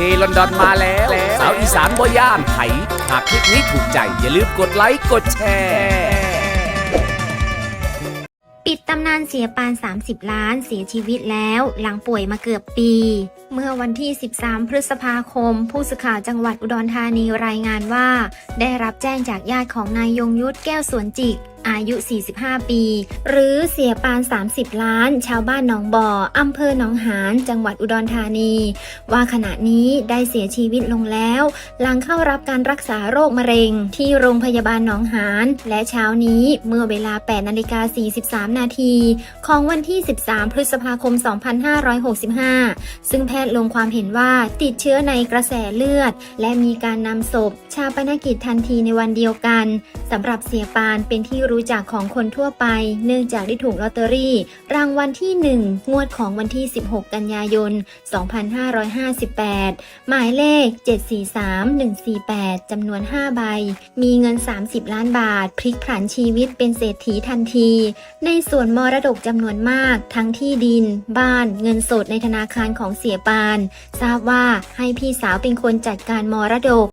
เจลอนดอนมาแล้ว สาวอีสานบ่ย่านไผหากคลิปนี้ถูกใจ อย่าลืมกดไลค์กดแชร์ ปิดตำนานเสียปาน 30 ล้านเสียชีวิตแล้ว หลังป่วยมาเกือบปี เมื่อวันที่ 13 พฤษภาคม ผู้สื่อข่าวจังหวัดอุดรธานีรายงานว่า ได้รับแจ้งจากญาติของนายยงยุทธแก้วสวนจิก อายุ 45 ปี หรือเสียปาน 30 ล้าน ชาวบ้านหนองบ่ออำเภอหนองหานจังหวัดอุดรธานี ว่าขณะนี้ได้เสียชีวิตลงแล้ว หลังเข้ารับการรักษาโรคมะเร็ง ที่โรงพยาบาลหนองหาน และเช้านี้เมื่อเวลา 8 นาฬิกา 43 นาทีของวันที่ 13 พฤษภาคม 2565 ซึ่งแพทย์ลงความเห็นว่าติดเชื้อในกระแสเลือด และมีการนำศพ ชาปนกิจทันทีในวันเดียวกันสำหรับเสียปานเป็นที่รู้จักของคนทั่วไป เนื่องจากได้ถูกลอตเตอรี่ รางวัลที่ 1 งวดของวันที่ 16 กันยายน 2558 หมายเลข 743148 จำนวน 5 ใบ มีเงิน 30 ล้านบาท พลิกผันชีวิตเป็นเศรษฐีทันที ในส่วนมรดกจำนวนมาก ทั้งที่ดิน บ้าน เงินสดในธนาคารของเสียปาน ทราบว่าให้พี่สาวเป็นคนจัดการมรดก